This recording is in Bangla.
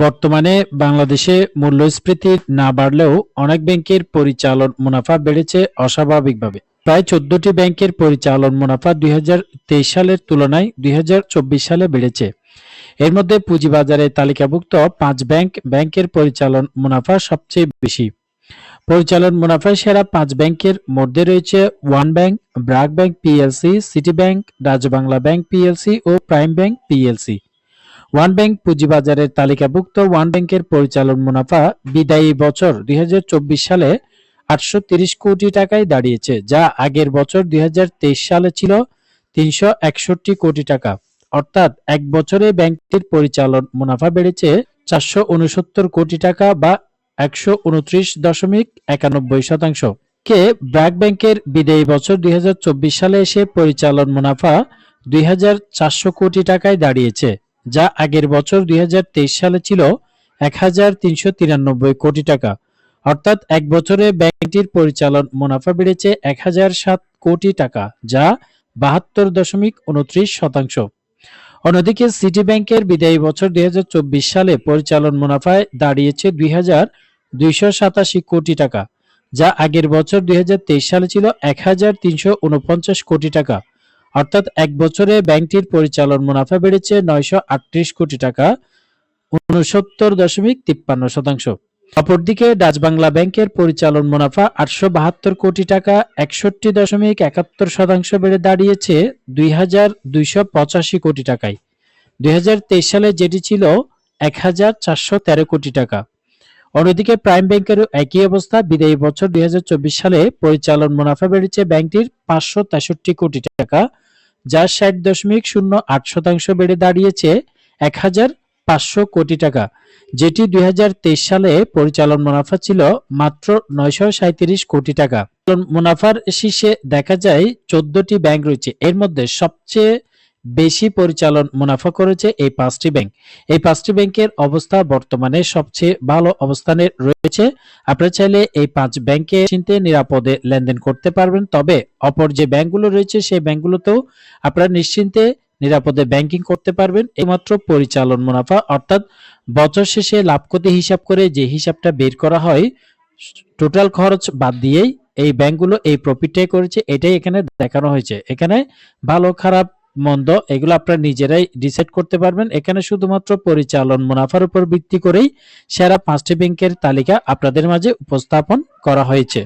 বর্তমানে বাংলাদেশে মূল্যস্ফীতি না বাড়লেও অনেক ব্যাংকের পরিচালন মুনাফা বেড়েছে অস্বাভাবিকভাবে। প্রায় চোদ্দটি ব্যাংকের পরিচালন মুনাফা দুই হাজার তেইশ সালের তুলনায় দুই হাজার চব্বিশ সালে বেড়েছে। এর মধ্যে পুঁজিবাজারে তালিকাভুক্ত পাঁচ ব্যাংক ব্যাংকের পরিচালন মুনাফা সবচেয়ে বেশি। পরিচালন মুনাফায় সেরা পাঁচ ব্যাংকের মধ্যে রয়েছে one bank, BRAC bank PLC, city bank রাজবাংলা bank PLC ও prime bank PLC. One bank পুঁজিবাজারের তালিকাভুক্ত ওয়ান ব্যাংকের পরিচালন মুনাফা বিদায়ী বছর দু হাজার চব্বিশ সালে আটশো কোটি টাকায় দাঁড়িয়েছে, যা আগের বছর দু হাজার তেইশ সালে ছিল তিনশো একষট্টি কোটি টাকা। অর্থাৎ এক বছরে ব্যাংকটির পরিচালন মুনাফা বেড়েছে চারশো উনসত্তর কোটি টাকা বা একশো উনত্রিশ দশমিক একানব্বই শতাংশ। কে ব্র্যাক ব্যাংকের বিদায়ী বছর দুই হাজার চব্বিশ সালে এসে পরিচালন মুনাফা দুই হাজার চারশো কোটি টাকায় দাঁড়িয়েছে। যা আগের বছর দুই হাজার তেইশ সালে ছিল এক হাজার তিনশো তিরানব্বই কোটি টাকা। অর্থাৎ এক বছরে ব্যাংকটির পরিচালন মুনাফা বেড়েছে এক হাজার সাত কোটি টাকা, যা বাহাত্তর দশমিক উনত্রিশ শতাংশ। অন্যদিকে সিটি ব্যাংকের বিদায়ী বছর দুই হাজার চব্বিশ সালে পরিচালন মুনাফায় দাঁড়িয়েছে দুই কোটি টাকা, যা আগের বছর দুই হাজার তেইশ সালে ছিল এক হাজার তিনশো ঊনপঞ্চাশ কোটি টাকা। অর্থাৎ এক বছরে ব্যাংকটির পরিচালন মুনাফা বেড়েছে নয়শো আটত্রিশ কোটি টাকা উনসত্তর দশমিক তিপ্পান্ন শতাংশ। অপরদিকে ডাচ বাংলা ব্যাংকের পরিচালন মুনাফা আটশো বাহাত্তর কোটি টাকা, একষট্টি দশমিক একাত্তর শতাংশ বেড়ে দাঁড়িয়েছে দুই হাজার দুইশো পঁচাশি কোটি টাকায়। দুই হাজার তেইশ সালে যেটি ছিল এক হাজার চারশো তেরো কোটি টাকা। অন্যদিকে প্রাইম ব্যাংকেরও একই অবস্থা, বিদায়ী বছর দুই হাজার চব্বিশ সালে পরিচালন মুনাফা বেড়েছে ব্যাংকটির পাঁচশো তেষট্টি কোটি টাকা যা ষাট দশমিক শূন্য আট শতাংশ বেড়ে দাঁড়িয়েছে এক হাজার পাঁচশো কোটি টাকা, যেটি দুই হাজার তেইশ সালে পরিচালন মুনাফা ছিল মাত্র নয়শো কোটি টাকা। মুনাফার শীর্ষে দেখা যায় চোদ্দটি ব্যাংক রয়েছে। এর মধ্যে সবচেয়ে বেশি পরিচালন মুনাফা করেছে এই পাঁচটি ব্যাংক। এই পাঁচটি ব্যাংকের অবস্থা বর্তমানে সবচেয়ে ভালো অবস্থানে রয়েছে। আপনারা চাইলে এই পাঁচ ব্যাংকে চিনতে নিরাপদে লেনদেন করতে পারবেন। তবে অপর যে ব্যাংকগুলো রয়েছে, সেই ব্যাংকগুলোতেও আপনারা নিশ্চিন্তে নিরাপদে ব্যাংকিং করতে পারবেন। এইমাত্র পরিচালন মুনাফা, অর্থাৎ বছর শেষে লাভ ক্ষতি হিসাব করে যে হিসাবটা বের করা হয়, টোটাল খরচ বাদ দিয়েই এই ব্যাংকগুলো এই প্রফিটটাই করেছে। এটাই এখানে দেখানো হয়েছে। এখানে ভালো খারাপ মন্দ, এগুলো আপনারা নিজেরাই ডিসাইড করতে পারবেন। এখানে শুধুমাত্র পরিচালন মুনাফার উপর ভিত্তি করেই সেরা পাঁচটি ব্যাংকের তালিকা আপনাদের মাঝে উপস্থাপন করা হয়েছে।